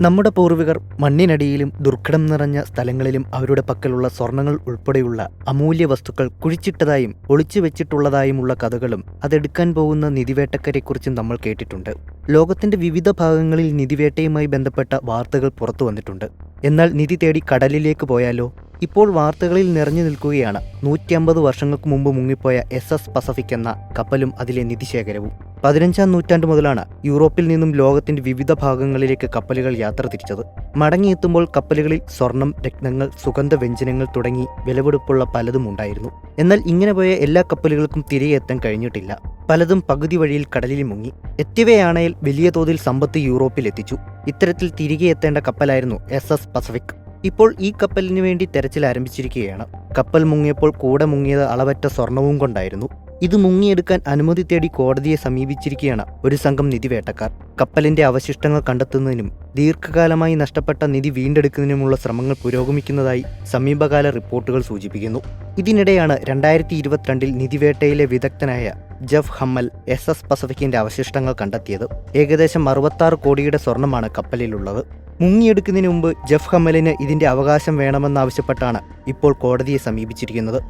നമ്മുടെ പൂർവികർ മണ്ണിനടിയിലും ദുർഘടം നിറഞ്ഞ സ്ഥലങ്ങളിലും അവരുടെ പക്കലുള്ള സ്വർണങ്ങൾ ഉൾപ്പെടെയുള്ള അമൂല്യ വസ്തുക്കൾ കുഴിച്ചിട്ടതായും ഒളിച്ചു വെച്ചിട്ടുള്ളതായുമുള്ള കഥകളും അതെടുക്കാൻ പോകുന്ന നിധിവേട്ടക്കാരെക്കുറിച്ചും നമ്മൾ കേട്ടിട്ടുണ്ട്. ലോകത്തിന്റെ വിവിധ ഭാഗങ്ങളിൽ നിധിവേട്ടയുമായി ബന്ധപ്പെട്ട വാർത്തകൾ പുറത്തു വന്നിട്ടുണ്ട്. എന്നാൽ നിധി തേടി കടലിലേക്ക് പോയാലോ? ഇപ്പോൾ വാർത്തകളിൽ നിറഞ്ഞു നിൽക്കുകയാണ്. നൂറ്റി വർഷങ്ങൾക്ക് മുമ്പ് മുങ്ങിപ്പോയ എസ് എസ് പസഫിക് എന്ന കപ്പലും അതിലെ നിധിശേഖരവും. പതിനഞ്ചാം നൂറ്റാണ്ട് മുതലാണ് യൂറോപ്പിൽ നിന്നും ലോകത്തിന്റെ വിവിധ ഭാഗങ്ങളിലേക്ക് കപ്പലുകൾ യാത്ര തിരിച്ചത്. മടങ്ങിയെത്തുമ്പോൾ കപ്പലുകളിൽ സ്വർണം രത്നങ്ങൾ സുഗന്ധ വ്യഞ്ജനങ്ങൾ തുടങ്ങി വിലപിടിപ്പുള്ള പലതും ഉണ്ടായിരുന്നു. എന്നാൽ ഇങ്ങനെ പോയ എല്ലാ കപ്പലുകൾക്കും തിരികെ എത്താൻ കഴിഞ്ഞിട്ടില്ല. പലതും പകുതി വഴിയിൽ കടലിൽ മുങ്ങി. എത്തിയവയാണേൽ വലിയ തോതിൽ സമ്പത്ത് യൂറോപ്പിൽ എത്തിച്ചു. ഇത്തരത്തിൽ തിരികെ എത്തേണ്ട കപ്പലായിരുന്നു എസ് എസ് പസഫിക്. ഇപ്പോൾ ഈ കപ്പലിന് വേണ്ടി തെരച്ചിൽ ആരംഭിച്ചിരിക്കുകയാണ്. കപ്പൽ മുങ്ങിയപ്പോൾ കൂടെ മുങ്ങിയത് അളവറ്റ സ്വർണവും കൊണ്ടായിരുന്നു. ഇത് മുങ്ങിയെടുക്കാൻ അനുമതി തേടി കോടതിയെ സമീപിച്ചിരിക്കുകയാണ് ഒരു സംഘം നിധിവേട്ടക്കാർ. കപ്പലിന്റെ അവശിഷ്ടങ്ങൾ കണ്ടെത്തുന്നതിനും ദീർഘകാലമായി നഷ്ടപ്പെട്ട നിധി വീണ്ടെടുക്കുന്നതിനുമുള്ള ശ്രമങ്ങൾ പുരോഗമിക്കുന്നതായി സമീപകാല റിപ്പോർട്ടുകൾ സൂചിപ്പിക്കുന്നു. ഇതിനിടെയാണ് രണ്ടായിരത്തി ഇരുപത്തിരണ്ടിൽ നിധിവേട്ടയിലെ വിദഗ്ധനായ ജഫ് ഹമ്മൽ എസ് എസ് പസഫിക്കിന്റെ അവശിഷ്ടങ്ങൾ കണ്ടെത്തിയത്. ഏകദേശം അറുപത്താറ് കോടിയുടെ സ്വർണമാണ് കപ്പലിലുള്ളത്. മുങ്ങിയെടുക്കുന്നതിന് മുമ്പ് ജഫ് ഹമ്മലിന് ഇതിന്റെ അവകാശം വേണമെന്നാവശ്യപ്പെട്ടാണ് ഇപ്പോൾ കോടതിയെ സമീപിച്ചിരിക്കുന്നത്.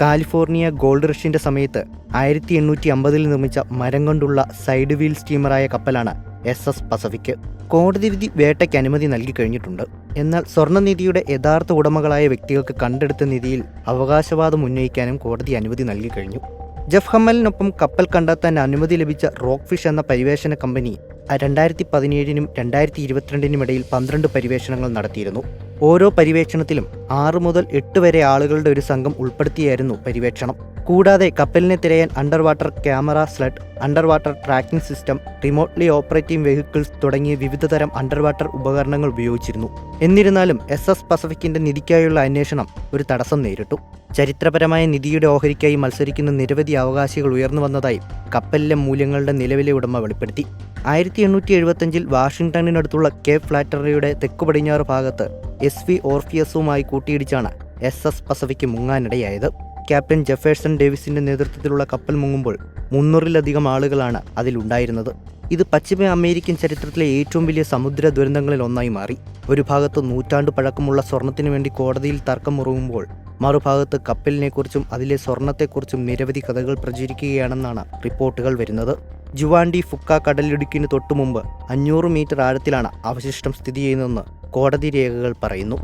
കാലിഫോർണിയ ഗോൾഡ് റഷിന്റെ സമയത്ത് ആയിരത്തി എണ്ണൂറ്റി അമ്പതിൽ നിർമ്മിച്ച മരം കൊണ്ടുള്ള സൈഡ് വീൽ സ്റ്റീമറായ കപ്പലാണ് എസ് എസ് പസഫിക്. കോടതി വിധി വേട്ടയ്ക്ക് അനുമതി നൽകി കഴിഞ്ഞിട്ടുണ്ട്. എന്നാൽ സ്വർണനിധിയുടെ യഥാർത്ഥ ഉടമകളായ വ്യക്തികൾക്ക് കണ്ടെടുത്ത നിധിയിൽ അവകാശവാദം ഉന്നയിക്കാനും കോടതി അനുമതി നൽകി കഴിഞ്ഞു. ജഫ് ഹമ്മലിനൊപ്പം കപ്പൽ കണ്ടെത്താൻ അനുമതി ലഭിച്ച റോക്ക് ഫിഷ് എന്ന പരിവേഷണ കമ്പനി രണ്ടായിരത്തി പതിനേഴിനും രണ്ടായിരത്തി ഇരുപത്തിരണ്ടിനും ഇടയിൽ പന്ത്രണ്ട് പരിവേഷണങ്ങൾ നടത്തിയിരുന്നു. ഓരോ പരിവേഷണത്തിലും ആറു മുതൽ എട്ട് വരെ ആളുകളുടെ ഒരു സംഘം ഉൾപ്പെടുത്തിയായിരുന്നു പരിവേഷണം കൂടാതെ കപ്പലിനെ തിരയാൻ under water camera sled under water tracking system remotely operating vehicles തുടങ്ങിയ വിവിധതരം അണ്ടർ വാട്ടർ ഉപകരണങ്ങൾ ഉപയോഗിച്ചിരുന്നു. എന്നിരുന്നാലും എസ് എസ് പസഫിക്കിന്റെ നിധിക്കായുള്ള അന്വേഷണം ഒരു തടസ്സം നേരിട്ടു. ചരിത്രപരമായ നിധിയുടെ ഓഹരിക്കായി മത്സരിക്കുന്ന നിരവധി അവകാശികൾ ഉയർന്നു വന്നതായി കപ്പലിലെ മൂല്യങ്ങളുടെ നിലവിലെ ഉടമ വെളിപ്പെടുത്തി. ആയിരത്തി എണ്ണൂറ്റി എഴുപത്തഞ്ചിൽ വാഷിംഗ്ടണിനടുത്തുള്ള കേപ്പ് ഫ്ലാറ്ററിയുടെ തെക്കു പടിഞ്ഞാറ് ഭാഗത്ത് എസ് വി ഓർഫിയസുമായി കൂട്ടിയിടിച്ചാണ് എസ് എസ് പസഫിക്ക് മുങ്ങാനിടയായത്. ക്യാപ്റ്റൻ ജെഫേഴ്സൺ ഡേവിസിന്റെ നേതൃത്വത്തിലുള്ള കപ്പൽ മുങ്ങുമ്പോൾ മുന്നൂറിലധികം ആളുകളാണ് അതിലുണ്ടായിരുന്നത്. ഇത് പശ്ചിമ അമേരിക്കൻ ചരിത്രത്തിലെ ഏറ്റവും വലിയ സമുദ്ര ദുരന്തങ്ങളിൽ ഒന്നായി മാറി. ഒരു ഭാഗത്ത് നൂറ്റാണ്ട് പഴക്കമുള്ള സ്വർണത്തിനു വേണ്ടി കോടതിയിൽ തർക്കം ഉറങ്ങുമ്പോൾ മറുഭാഗത്ത് കപ്പലിനെക്കുറിച്ചും അതിലെ സ്വർണത്തെക്കുറിച്ചും നിരവധി കഥകൾ പ്രചരിക്കുകയാണെന്നാണ് റിപ്പോർട്ടുകൾ വരുന്നത്. ജുവാൻഡി ഫുക്ക കടലിടുക്കിന് തൊട്ടുമുമ്പ് അഞ്ഞൂറ് മീറ്റർ ആഴത്തിലാണ് അവശിഷ്ടം സ്ഥിതി ചെയ്യുന്നതെന്ന് കോടതി രേഖകൾ പറയുന്നു.